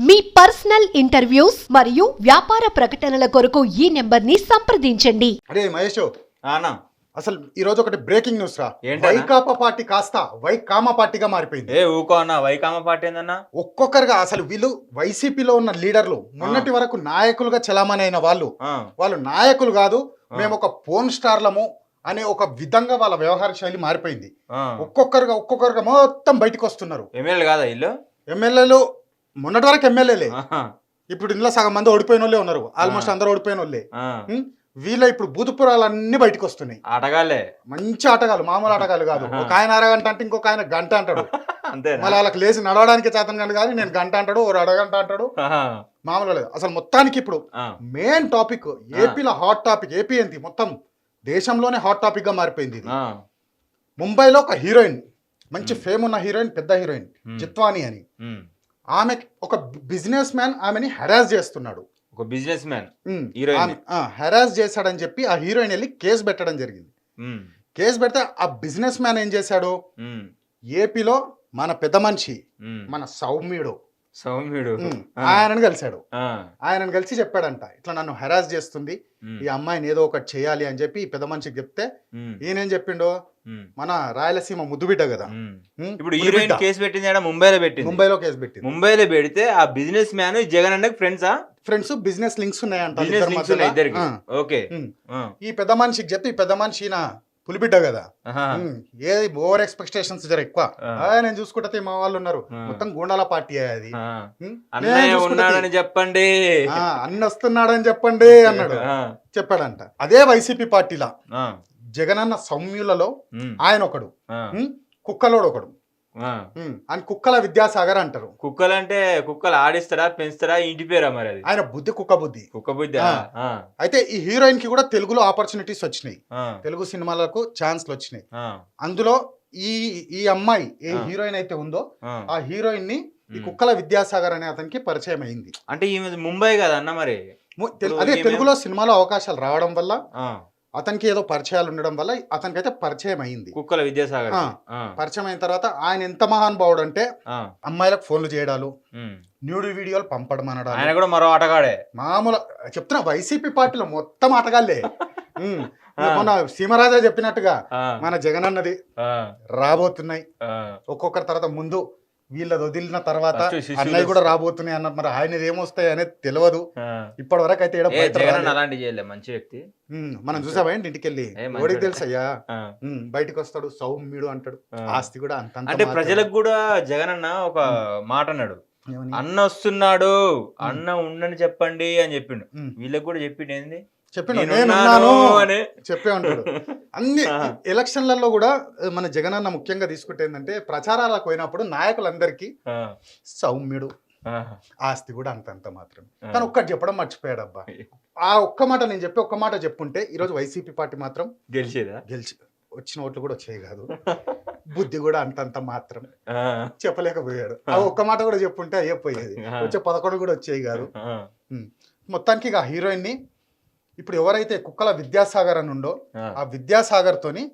మీ personal interviews మరియు వ్యాపార ప్రకటనల కొరకు ఈ నెంబర్ని సంప్రదించండి. అరే మహేష్ ఆ అన్న అసలు ఈ రోజు ఒకటి బ్రేకింగ్ న్యూస్ రా. ఏంటన్నా? వైకాపా పార్టీ కాస్త వైకామా పార్టీగా మారిపోయింది. ఏ ఊకో అన్న వైకామ పార్టీ ఏందన్నా? ఒక్కొక్కరుగా అసలు వీళ్ళు వైసీపీలో ఉన్న లీడర్లు మొన్నటి వరకు నాయకులుగా చలామణి అయిన వాళ్ళు ఆ, వాళ్ళు నాయకులు కాదు. మేము ఒక పోన్ స్టార్లము అనే ఒక విధంగా వాళ్ళ వ్యవహార శైలి మారిపోయింది. ఆ. ఒక్కొక్కరుగా ఒక్కొక్కరుగా మొత్తం బయటకు వస్తున్నారు ఎమ్మెల్యే కాదా ఇల్లు ఎమ్మెల్యేలు మొన్నటి వరకు ఎమ్మెల్యేలే. ఇప్పుడు ఇందులో సగం మంది ఓడిపోయిన వాళ్ళే ఉన్నారు ఆల్మోస్ట్. అందరూ ఓడిపోయిన వాళ్ళే? వీళ్ళ ఇప్పుడు బూతుపురాలన్నీ బయటకు వస్తున్నాయి ఆటగాళ్ళే మంచి ఆటగాళ్ళు మామూలు ఆటగాళ్ళు కాదు. ఒక ఆయన అరగంట అంటే ఇంకొక ఆయన గంట అంటాడు అంతేనా మళ్ళీ వాళ్ళకి లేచి నడవడానికి చేతన కానీ కానీ నేను గంట అంటాడు ఒక అరగంట అంటాడు. మామూలు లేదు అసలు మొత్తానికి ఇప్పుడు. మెయిన్ టాపిక్ ఏపీలో హాట్ టాపిక్ ఏపీ ఏంటి మొత్తం దేశంలోనే హాట్ టాపిక్గా మారిపోయింది ఇది. ముంబైలో ఒక హీరోయిన్ మంచి ఫేమ్ ఉన్న హీరోయిన్ పెద్ద హీరోయిన్. జిత్వాని అని. ఆమె ఒక బిజినెస్ మ్యాన్ ఆమెని హెరాస్ చేస్తున్నాడు ఒక బిజినెస్ మ్యాన్ హీరోయిన్ ఆమె హెరాస్ చేశాడని చెప్పి ఆ హీరోయిన్ వెళ్ళి కేసు పెట్టడం జరిగింది. కేసు పెడితే ఆ బిజినెస్ మ్యాన్ ఏం చేశాడు. ఏపీలో మన పెద్ద మనిషి. మన సౌమ్యుడు సౌమ్యుడు ఆ. ఆయనను కలిశాడు ఆ. ఆయనను కలిసి చెప్పాడంట ఇట్లా నన్ను హెరాస్ చేస్తుంది. ఈ అమ్మాయిని ఏదో ఒకటి చేయాలి అని చెప్పి ఈ పెద్ద మనిషికి చెప్తే. ఈయనేం చెప్పిండు. మన రాయలసీమ ముద్దుబిడ్డ కదా ఇప్పుడు. హీరోయిన్ కేసు పెట్టింది ఆడ ముంబైలో పెట్టింది ముంబైలో కేసు పెట్టింది ముంబైలో పెడితే ఆ బిజినెస్ మ్యాన్ జగన్ అన్నకి ఫ్రెండ్సా ఫ్రెండ్స్ బిజినెస్ లింక్స్ ఉన్నాయంట ఇద్దరికి ఆ, ఓకే. ఆ. ఈ పెద్ద మనిషికి చెప్తే ఈ పెద్ద మనిషి పులిబిడ్డ కదా. ఏది ఓవర్ ఎక్స్పెక్టేషన్స్ జర ఎక్కువ. నేను చూసుకుంటే మా వాళ్ళు ఉన్నారు. మొత్తం గూండాల పార్టీ అది. ఉన్నాడని చెప్పండి. అన్న వస్తున్నాడని చెప్పండి అన్నాడు. చెప్పాడంట. అదే వైసీపీ పార్టీలా. జగనన్న సౌమ్యులలో. ఆయన ఒకడు. కుక్కలోడు ఒకడు. ఆయన కుక్కల విద్యాసాగర్ అంటారు. కుక్కలు అంటే కుక్కలు ఆడిస్తారా పెంచుతారా ఇంటి పేరా మరి అది? ఆయన బుద్ధి కుక్క బుద్ధి. కుక్క బుద్ధి. అయితే ఈ హీరోయిన్కి కూడా తెలుగులో ఆపర్చునిటీస్ వచ్చినాయి. తెలుగు సినిమాలకు ఛాన్స్లు వచ్చినాయి. అందులో ఈ ఈ అమ్మాయి ఏ. హీరోయిన్ అయితే ఉందో ఆ. హీరోయిన్ని ఈ కుక్కల విద్యాసాగర్ అనే అతనికి పరిచయం అయింది. అంటే ఈమె ముంబై కదా అన్న మరి అదే తెలుగులో సినిమాలో అవకాశాలు రావడం వల్ల. అతనికి ఏదో పరిచయాలు ఉండడం వల్ల అతనికైతే పరిచయం అయింది కుక్కల విద్యాసాగర్. పరిచయం అయిన తర్వాత ఆయన ఎంత మహానుభావుడు అంటే అమ్మాయిలకు ఫోన్లు చేయడాలు న్యూడ్ వీడియోలు పంపడం అనడాలు ఆయన కూడా మరో ఆటగాడే మామూలు చెప్తున్నా వైసీపీ పార్టీలో మొత్తం ఆటగాళ్ళే. మొన్న సీమరాజా చెప్పినట్టుగా. మన జగన్ అన్నది. రాబోతున్నాయి. ఒక్కొక్కరి తర్వాత ముందు వీళ్ళది వదిలిన తర్వాత అన్నయ్య కూడా రాబోతున్నాయి అన్నారు మరి ఆయన ఏమొస్తాయి అనేది తెలియదు. ఇప్పటి వరకు అయితే అలాంటి చేయలే మంచి వ్యక్తి. మనం చూసావా ఏంటి ఇంటికి వెళ్ళి. ఓడికి తెలుసయ్యా? బయటికి వస్తాడు సౌమ్యుడు అంటాడు. ఆస్తి కూడా అంత అంటే ప్రజలకు కూడా జగన్ అన్న ఒక మాట అన్నాడు. అన్న వస్తున్నాడు అన్న ఉండని చెప్పండి అని చెప్పిండు. వీళ్ళకి కూడా చెప్పిండు ఏంది? చెప్పిండు నేనున్నాను అని చెప్పే ఉంటాడు అన్ని. ఎలక్షన్లలో కూడా మన జగన్ అన్న ముఖ్యంగా తీసుకుంటే ఏంటంటే ప్రచారాలకు పోయినప్పుడు నాయకులందరికీ. సౌమ్యుడు. ఆస్తి కూడా అంతంత మాత్రం. కానీ ఒక్కటి చెప్పడం మర్చిపోయాడు అబ్బా ఆ ఒక్క మాట నేను చెప్పి ఒక్క మాట చెప్పుంటే ఈరోజు వైసీపీ పార్టీ మాత్రం గెలిచేదా గెలిచి వచ్చిన ఓట్లు కూడా వచ్చాయి కాదు బుద్ధి కూడా అంతంత మాత్రం. చెప్పలేకపోయాడు ఆ ఒక్క మాట కూడా చెప్పుంటే అయ్యపోయేది ఆ. వచ్చే పదకొండు కూడా వచ్చాయి కాదు. మొత్తానికి ఇక హీరోయిన్ని ఇప్పుడు ఎవరైతే కుక్కల విద్యాసాగర్ అని ఉందో ఆ. విద్యాసాగర్ తోని.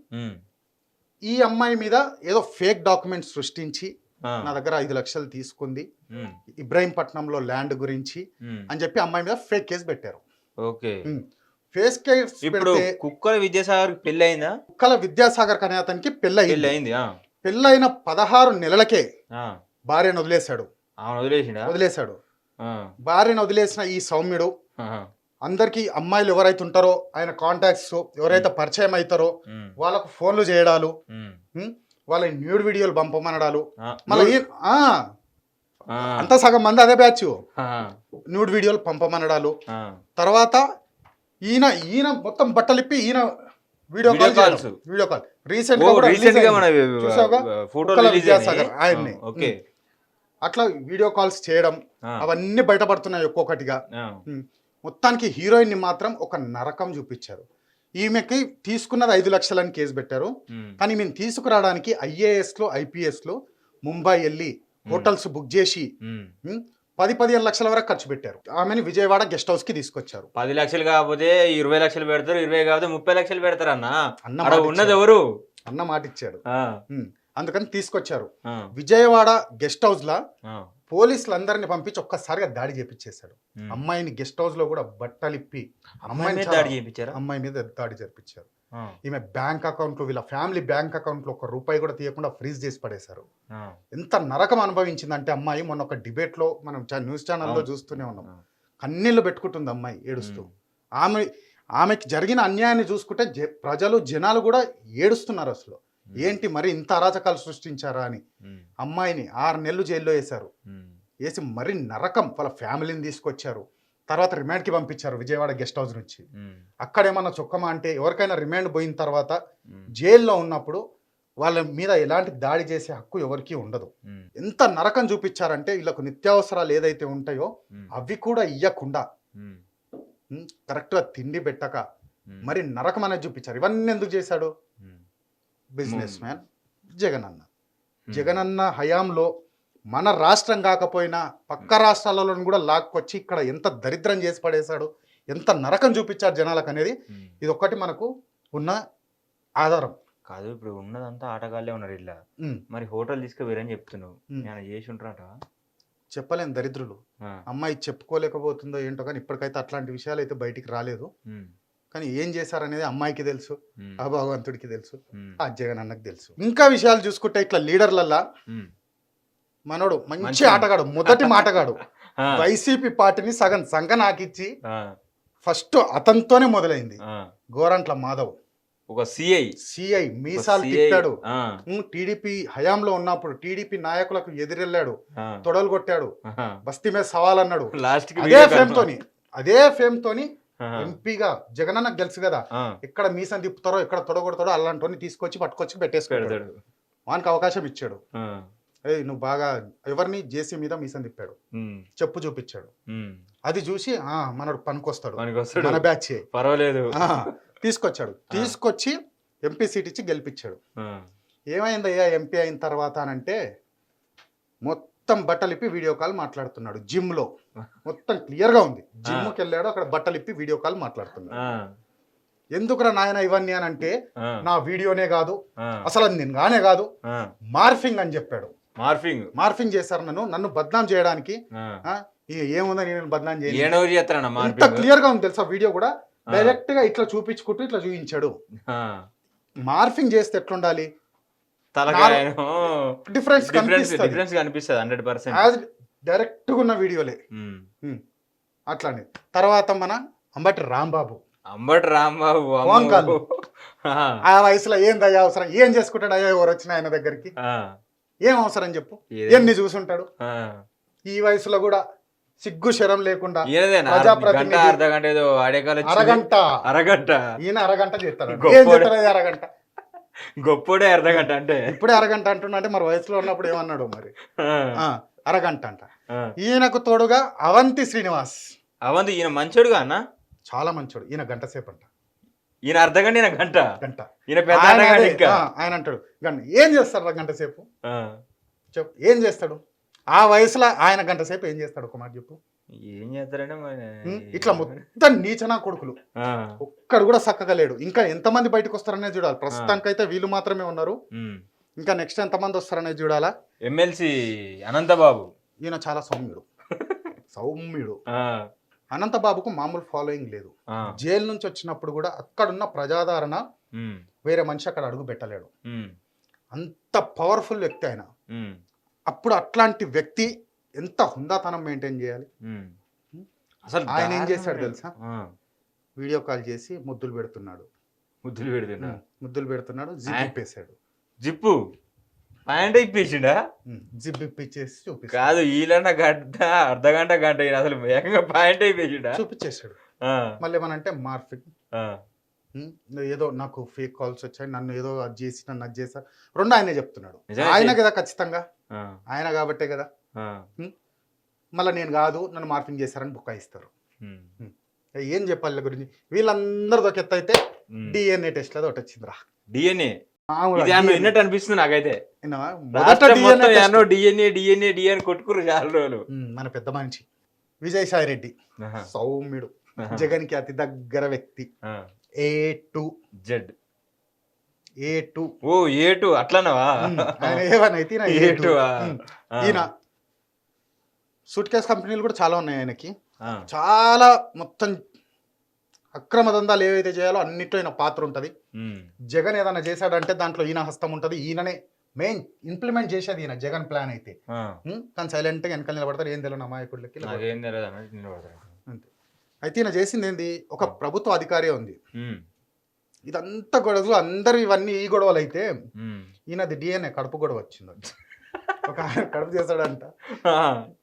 ఈ అమ్మాయి మీద ఏదో ఫేక్ డాక్యుమెంట్స్ సృష్టించి. నా దగ్గర ఐదు లక్షలు తీసుకుంది. ఇబ్రాహీంపట్నంలో ల్యాండ్ గురించి. అని చెప్పి అమ్మాయి మీద ఫేక్ కేసు పెట్టారు ఓకే ఫేక్ కేసు ఇప్పుడు కుక్కల విద్యాసాగర్ పెళ్ళి అయిందా కుక్కల విద్యాసాగర్ అనే అతనికి పెళ్ళి అయింది. పెళ్ళైన పదహారు నెలలకే. భార్యను వదిలేశాడు వదిలేసిండా వదిలేశాడు. భార్యను వదిలేసిన ఈ సౌమ్యుడు. అందరికి అమ్మాయిలు ఎవరైతే ఉంటారో ఆయన కాంటాక్ట్స్ ఎవరైతే పరిచయం అవుతారో. వాళ్ళకు ఫోన్లు చేయడాలు? వాళ్ళ న్యూడ్ వీడియోలు పంపమనడాలు. మళ్ళీ. అంతా సగం మంది అదే బ్యాచ్. న్యూడ్ వీడియోలు పంపమనడాలు. తర్వాత ఈయన ఈయన మొత్తం బట్టలిప్పి ఈయన వీడియో కాల్. వీడియో కాల్ రీసెంట్గా కూడా రీసెంట్గా మన చూసావుగా? ఫోటో కుక్కల రిలీజ్ విద్యాసాగర్ ఆయన్ని. ఓకే అట్లా వీడియో కాల్స్ చేయడం. అవన్నీ బయటపడుతున్నాయి ఒక్కొక్కటిగా. మొత్తానికి హీరోయిన్ని మాత్రం ఒక నరకం చూపించారు ఈమెకి తీసుకున్నది ఐదు లక్షలని కేసు పెట్టారు. కానీ మేము తీసుకురావడానికి ఐఏఎస్లో ఐపీఎస్లో ముంబై వెళ్ళి హోటల్స్ బుక్ చేసి పది పదిహేను లక్షల వరకు ఖర్చు పెట్టారు ఆమెని విజయవాడ గెస్ట్ హౌస్కి తీసుకొచ్చారు పది లక్షలు కాకపోతే ఇరవై లక్షలు పెడతారు ఇరవై కాకపోతే ముప్పై లక్షలు పెడతారు అన్న అన్న ఉన్నది. ఎవరు అన్న మాట ఇచ్చాడు. అందుకని తీసుకొచ్చారు. విజయవాడ గెస్ట్ హౌస్ లా. పోలీసులందరిని పంపించి ఒక్కసారిగా దాడి చేపించేశాడు. అమ్మాయిని గెస్ట్ హౌస్లో కూడా బట్టలిప్పి అమ్మాయి మీద చాలా- దాడి చేయించారా అమ్మాయి మీద దాడి జరిపించారు ఈమె బ్యాంక్ అకౌంట్ వీళ్ళ ఫ్యామిలీ బ్యాంక్ అకౌంట్లో ఒక రూపాయి కూడా తీయకుండా ఫ్రీజ్ చేసి పడేశారు ఎంత నరకం అనుభవించిందంటే అమ్మాయి మొన్న ఒక డిబేట్లో మనం న్యూస్ ఛానల్లో. చూస్తూనే ఉన్నాం ఆ. కన్నీళ్ళు పెట్టుకుంటుంది అమ్మాయి ఏడుస్తూ. ఆమె ఆమెకి జరిగిన అన్యాయాన్ని చూసుకుంటే ప్రజలు జనాలు కూడా ఏడుస్తున్నారు అసలు. ఏంటి మరి ఇంత అరాచకాలు సృష్టించారా అని ఉమ్. అమ్మాయిని ఆరు నెలలు జైల్లో వేశారు ఉమ్. వేసి మరి నరకం వాళ్ళ ఫ్యామిలీని తీసుకొచ్చారు తర్వాత రిమాండ్కి పంపించారు విజయవాడ గెస్ట్ హౌస్ నుంచి. అక్కడేమన్నా చొక్కమా అంటే ఎవరికైనా రిమాండ్ పోయిన తర్వాత. జైల్లో ఉన్నప్పుడు వాళ్ళ మీద ఎలాంటి దాడి చేసే హక్కు ఎవరికీ ఉండదు. ఎంత నరకం చూపించారంటే వీళ్ళకు నిత్యావసరాలు ఏదైతే ఉంటాయో. అవి కూడా ఇయ్యకుండా కరెక్ట్గా తిండి పెట్టక. మరి నరకం అనేది చూపించారు ఇవన్నీ ఎందుకు చేశాడు. బిజినెస్ మ్యాన్ జగన్ అన్న ఉమ్. జగన్ అన్న హయాంలో మన రాష్ట్రం కాకపోయినా పక్క రాష్ట్రాలలో కూడా లాక్కొచ్చి ఇక్కడ ఎంత దరిద్రం చేసి పడేశాడు ఎంత నరకం చూపించారు జనాలకు అనేది. ఇది ఒక్కటి మనకు ఉన్న ఆధారం కాదు ఇప్పుడు ఉన్నదంతా ఆటగాళ్ళే ఉన్నారు ఇలా మరి హోటల్ తీసుకుపోయారని చెప్తున్నావు. నేను చేసి ఉంటారట చెప్పలేం దరిద్రులు. అమ్మాయి చెప్పుకోలేకపోతుందో ఏంటో కానీ ఇప్పటికైతే అట్లాంటి విషయాలు అయితే బయటికి రాలేదు. కానీ ఏం చేశారనేది అమ్మాయికి తెలుసు. ఆ భగవంతుడికి తెలుసు. ఆ జగన్ అన్నకు తెలుసు ఇంకా విషయాలు చూసుకుంటే ఇట్లా లీడర్లల్లా. మనోడు మంచి ఆటగాడు మొదటి మాటగాడు. వైసీపీ పార్టీని సగం సంఘ నాకిచ్చి. ఫస్ట్ అతనితోనే మొదలైంది. గోరంట్ల మాధవ్ ఒక సిఐ సిఐ మీసాలు ఆ. టీడీపీ హయాంలో ఉన్నప్పుడు టీడీపీ నాయకులకు ఎదిరెళ్ళాడు. తొడలు కొట్టాడు. బస్తీ మీద సవాల్ అన్నాడు అదే ఫేమ్. తోని అదే ఫేమ్ తోని. ఎంపీగా జగనన్నకు తెలుసు కదా. ఆ. ఎక్కడ మీసం తిప్పుతారో ఎక్కడ తొడగొడతాడో అలాంటి తీసుకొచ్చి పట్టుకొచ్చి పెట్టేసుకుంటాడు. వానికి అవకాశం ఇచ్చాడు. ఏయ్ నువ్వు బాగా ఎవరిని జేసీ మీద మీసం తిప్పాడు. చెప్పు చూపించాడు. అది చూసి ఆ మనడు పనికొస్తాడు. మన బ్యాచ్. పర్వాలేదు. తీసుకొచ్చాడు. తీసుకొచ్చి ఎంపీ సీట్ ఇచ్చి గెలిపించాడు ఆ. ఏమైందయ్యా ఎంపీ అయిన తర్వాత అని అంటే మొత్తం బట్టలు ఇప్పి వీడియో కాల్ మాట్లాడుతున్నాడు. జిమ్లో మొత్తం క్లియర్గా ఉంది. జిమ్కి వెళ్ళాడు అక్కడ బట్టలు ఇప్పి వీడియో కాల్ మాట్లాడుతున్నాడు. ఎందుకురా నాయన ఇవన్నీ అని అంటే. నా వీడియోనే కాదు. అసలు అది నేను గానే కాదు. మార్ఫింగ్ అని చెప్పాడు. మార్ఫింగ్. మార్ఫింగ్ చేశారు నన్ను నన్ను బద్నాం చేయడానికి. ఏముందని నేను బద్నాం చేయను ఇంత క్లియర్గా ఉంది తెలుసా వీడియో కూడా. డైరెక్ట్గా ఇట్లా చూపించుకుంటూ ఇట్లా చూపించాడు. మార్ఫింగ్ చేస్తే ఎట్లుండాలి? డిఫరెన్స్ డిఫరెన్స్ కనిపిస్తుంది. డిఫరెన్స్ కనిపిస్తుంది హండ్రెడ్ పర్సెంట్ డైరెక్ట్గా ఉన్న వీడియోలే. అట్లానే. తర్వాత మన అంబటి రాంబాబు. అంబటి రాంబాబు. Phone call. ఆ. వయసులో ఏందయ్యా అవసరం? ఏం చేసుకుంటాడు? అయ్యా ఎవరు వచ్చిన ఆయన దగ్గరికి. ఏం అవసరం చెప్పు? ఎన్ని చూసుంటాడు. ఈ వయసులో కూడా సిగ్గు శరం లేకుండా అర్ధ గంట ఏదో. అరగంట. అరగంట. ఈయన అరగంట చేస్తాడు. ఏం చేస్తాడు? అరగంట. గొప్పోడే అర్ధ గంట అంటే. ఇప్పుడే అరగంట అంటున్నా అంటే మరి వయసులో ఉన్నప్పుడు ఏమన్నాడు మరి? అరగంట అంట. ఈయనకు తోడుగా అవంతి శ్రీనివాస్. అవంతి ఈయన మంచోడుగా అన్న? చాలా మంచోడు. ఈయన గంట సేపు అంట ఈయన అర్ధ గంట ఈయన గంట? గంట. ఈయన పెద్ద ఆయన అంటాడు. గంట. ఏం చేస్తాడు గంట సేపు. చెప్పు. ఏం చేస్తాడు? ఆ వయసులో ఆయన గంట సేపు ఏం చేస్తాడు ఒక మాట చెప్పు ఏం చేస్తారంటే? ఇట్లా మొత్తం నీచనా కొడుకులు. ఒక్కడు కూడా చక్కగా లేడు ఇంకా ఎంతమంది బయటకు వస్తారనే చూడాలి ప్రస్తుతానికైతే వీళ్ళు మాత్రమే ఉన్నారు. ఇంకా నెక్స్ట్ ఎంతమంది వస్తారనేది చూడాలా ఎమ్మెల్సీ అనంతబాబు ఈయన చాలా సౌమ్యుడు సౌమ్యుడు. అనంతబాబుకు మామూలు ఫాలోయింగ్ లేదు. జైలు నుంచి వచ్చినప్పుడు కూడా అక్కడున్న ప్రజాదరణ. వేరే మనిషి అక్కడ అడుగు పెట్టలేడు. అంత పవర్ఫుల్ వ్యక్తి ఆయన. అప్పుడు అట్లాంటి వ్యక్తి ఎంత హుందాతనం మెయింటైన్ చేయాలి. అసలు ఆయన ఏం చేశాడు. తెలుసా? వీడియో కాల్ చేసి ముద్దులు పెడుతున్నాడు. ముద్దులు పెడుతున్నా ముద్దులు పెడుతున్నాడు జిప్. ఇప్పేశాడు. జిప్పు? ప్యాంట్ ఇప్పించిండా జిప్ ఇప్పించేసి చూపిస్తాడు. కాదు ఈలన్న గంట అర్ధ గంట గంట అసలు ఏకంగా ప్యాంట్ అయిపోయిండా చూపించేశాడు. మళ్ళీ ఏమనంటే మార్ఫింగ్ ఏదో నాకు ఫేక్ కాల్స్ వచ్చాయి నన్ను ఏదో అది చేసి నన్ను అది చేశారు రెండు ఆయనే చెప్తున్నాడు. ఆయన కదా ఖచ్చితంగా. ఆయన కాబట్టే కదా. మళ్ళీ నేను కాదు నన్ను మార్ఫింగ్ చేశారని బుకాయిస్తారు ఉమ్. ఏం చెప్పాలి గురించి? వీళ్ళందరితో ఎత్త అయితే ఉమ్. డిఎన్ఏ టెస్ట్ అది ఒకటి వచ్చిందిరా. డిఎన్ఏ. విన్నట్టు అనిపిస్తుంది నాకైతే. డిఎన్ఏ డిఎన్ఏ డిఎన్ఏ కొట్టుకురు చాలా రోజులు. మన పెద్ద మనిషి. విజయసాయి రెడ్డి. సౌమ్యుడు. జగన్కి అతి దగ్గర వ్యక్తి. A two. Z. A two. Oh A two అట్లనవా? ఆయన ఏవనైతే ఈయన ఏ A2. టూ. ఈయన సూట్ కేస్ కంపెనీలు కూడా చాలా ఉన్నాయి ఆయనకి. చాలా మొత్తం అక్రమ దందాలు ఏవైతే చేయాలో అన్నిట్లో ఈయన పాత్ర ఉంటుంది. జగన్ ఏదైనా చేశాడంటే దాంట్లో ఈయన హస్తం ఉంటుంది. ఈయననే మెయిన్ ఇంప్లిమెంట్ చేసేది ఈయన జగన్ ప్లాన్ అయితే? కానీ సైలెంట్గా వెనకాల నిలబడతారు. ఏం తెలియదు అమాయకుడికి. అంతే. అయితే ఈయన చేసింది ఏంది? ఒక ప్రభుత్వ అధికారే ఉంది. ఇదంతా గొడవలు అందరు ఇవన్నీ ఈ గొడవలు అయితే. ఈయనది డిఎన్ఏ కడుపు గొడవ వచ్చింది. ఒక కడుపు చేస్తాడంట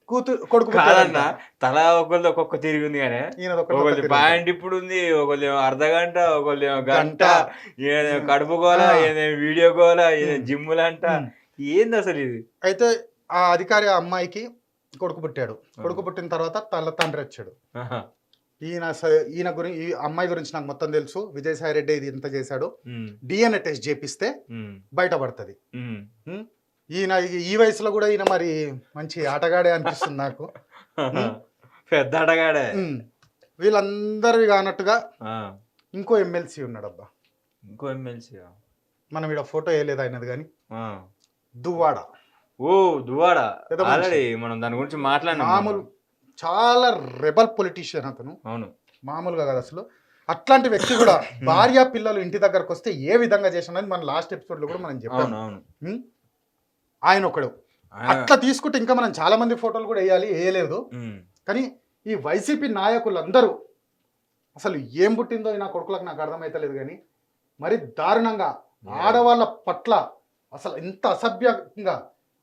కూతురు కొడుకు కాదన్న. తల ఒకరిది ఒక్కొక్క తిరిగి ఉంది కానీ ఒకళ్ళు పాయింట్ ఇప్పుడు ఉంది ఒకళ్ళు అర్ధ గంట ఒకళ్ళు గంట కడుపు గోల వీడియో గోల. జిమ్ములంట. ఏంది అసలు ఇది? అయితే ఆ అధికారి అమ్మాయికి కొడుకు పుట్టాడు. కొడుకు పుట్టిన తర్వాత తల్ల తండ్రి వచ్చాడు. ఈయన ఈయన గురించి ఈ అమ్మాయి గురించి నాకు మొత్తం తెలుసు. విజయసాయి రెడ్డి ఇది ఇంత చేశాడు. డిఎన్ఏ టెస్ట్ చేపిస్తే బయటపడుతుంది? ఈయన ఈ- వయసులో కూడా ఈయన మరి మంచి ఆటగాడే అనిపిస్తుంది నాకు. పెద్ద ఉం. వీళ్ళందరివి కానట్టుగా ఇంకో ఎమ్మెల్సీ ఉన్నాడు అబ్బా ఇంకో ఎమ్మెల్సీ మనం ఇక్కడ ఫోటో వేయలేదు ఆయనది కానీ. దువ్వాడ. ఓ. ఆల్రెడీ మనం దాని గురించి మాట్లాడినాం మామూలు చాలా రెబల్ పొలిటీషియన్ అతను. అవును. మామూలుగా కాదు అసలు. అట్లాంటి వ్యక్తి కూడా భార్య పిల్లలు ఇంటి దగ్గరకు వస్తే ఏ విధంగా చేసినది మన లాస్ట్ ఎపిసోడ్లో కూడా మనం చెప్పాం? ఆయన ఒకడు. అట్లా తీసుకుంటే ఇంకా మనం చాలా మంది ఫోటోలు కూడా వేయాలి వేయలేదు. కానీ ఈ వైసీపీ నాయకులందరూ అసలు ఏం పుట్టిందో నా కొడుకులకు నాకు అర్థమైతలేదు కానీ మరి దారుణంగా ఆడవాళ్ళ పట్ల అసలు ఇంత అసభ్యంగా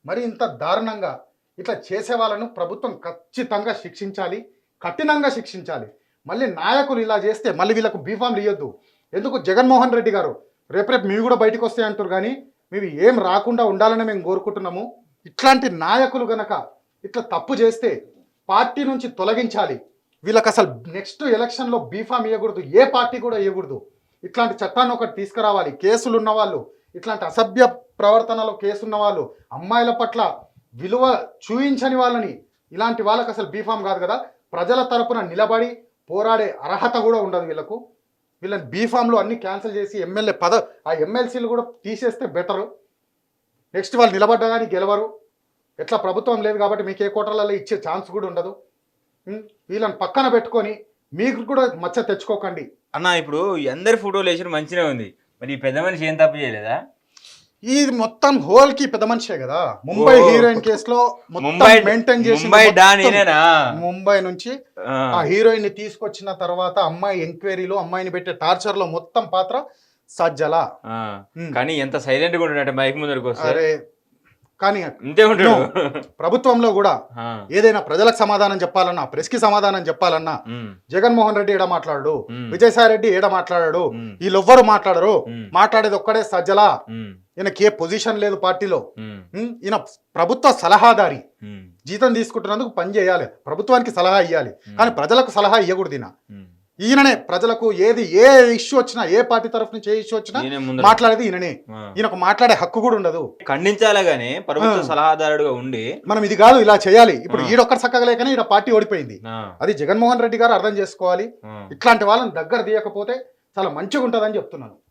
మరి ఇంత దారుణంగా ఇట్లా చేసే వాళ్ళను ప్రభుత్వం ఖచ్చితంగా శిక్షించాలి కఠినంగా శిక్షించాలి. మళ్ళీ నాయకులు ఇలా చేస్తే మళ్ళీ వీళ్ళకు బీఫామ్లు ఇవ్వద్దు ఎందుకు? జగన్మోహన్ రెడ్డి గారు రేపు రేపు మీరు కూడా బయటకు వస్తాయి అంటారు కానీ మేము ఏం రాకుండా ఉండాలని మేము కోరుకుంటున్నాము. ఇట్లాంటి నాయకులు గనక ఇట్లా తప్పు చేస్తే పార్టీ నుంచి తొలగించాలి. వీళ్ళకి అసలు నెక్స్ట్ ఎలక్షన్లో బీఫామ్ ఇవ్వకూడదు ఏ పార్టీ కూడా ఇవ్వకూడదు ఇట్లాంటి చట్టాన్ని ఒకటి తీసుకురావాలి. కేసులు ఉన్నవాళ్ళు ఇట్లాంటి అసభ్య ప్రవర్తనలో కేసున్న వాళ్ళు అమ్మాయిల పట్ల విలువ చూయించని వాళ్ళని. ఇలాంటి వాళ్ళకి అసలు బీఫామ్ కాదు కదా. ప్రజల తరపున నిలబడి పోరాడే అర్హత కూడా ఉండదు వీళ్ళకు. వీళ్ళని బీఫామ్లో అన్ని క్యాన్సిల్ చేసి ఎమ్మెల్యే పద ఆ ఎమ్మెల్సీలు కూడా తీసేస్తే బెటరు. నెక్స్ట్ వాళ్ళు నిలబడ్డా కానీ గెలవరు. ఎట్లా ప్రభుత్వం లేదు కాబట్టి మీకు ఏ కోటలలో ఇచ్చే ఛాన్స్ కూడా ఉండదు. వీళ్ళని పక్కన పెట్టుకొని మీకు కూడా మచ్చ తెచ్చుకోకండి. అన్న ఇప్పుడు అందరి ఫోటోలు వేసిన మంచిగా ఉంది. మరి ఈ పెద్ద మనిషి ఏం తప్పు చేయలేదా? ఇది మొత్తం హోల్కి పెద్ద మనిషే కదా. ముంబై. హీరోయిన్ కేసులో మొత్తం ముంబై మెయింటైన్ చేసి ముంబై నుంచి ఆ, హీరోయిన్ని తీసుకొచ్చిన తర్వాత అమ్మాయి ఎంక్వైరీలో అమ్మాయిని పెట్టే టార్చర్లో మొత్తం పాత్ర సజ్జల. కానీ ఎంత సైలెంట్గా ఉంటాడంటే మైక్ ముందరకు వస్తే. కానీ ప్రభుత్వంలో కూడా ఏదైనా ప్రజలకు సమాధానం చెప్పాలన్నా ప్రెస్కి సమాధానం చెప్పాలన్నా జగన్మోహన్ రెడ్డి ఏడ మాట్లాడాడు? ఉమ్, విజయసాయి రెడ్డి ఏడ మాట్లాడాడు? వీళ్ళెవ్వరు మాట్లాడరు? మాట్లాడేది ఒక్కడే సజ్జల? ఈయనకి ఏ పొజిషన్ లేదు పార్టీలో? ఈయన ప్రభుత్వ సలహాదారి. జీతం తీసుకుంటున్నందుకు పని చేయాలి. ప్రభుత్వానికి సలహా ఇవ్వాలి కానీ ప్రజలకు సలహా ఇవ్వకూడదు ఈయన. ఈయననే ప్రజలకు ఏది ఏ ఇష్యూ వచ్చినా ఏ పార్టీ తరఫు నుంచి ఏ ఇష్యూ వచ్చినా మాట్లాడేది ఈయననే. ఈయనకు మాట్లాడే హక్కు కూడా ఉండదు ఖండించాలే గానీ ప్రభుత్వ. సలహాదారుడుగా ఉండి మనం ఇది కాదు ఇలా చేయాలి ఇప్పుడు. ఈడొక్కరు చక్కగా లేకనే ఈడ పార్టీ ఓడిపోయింది అది జగన్మోహన్ రెడ్డి గారు అర్థం చేసుకోవాలి. ఇట్లాంటి వాళ్ళని దగ్గర తీయకపోతే చాలా మంచిగా ఉంటుందని చెప్తున్నాను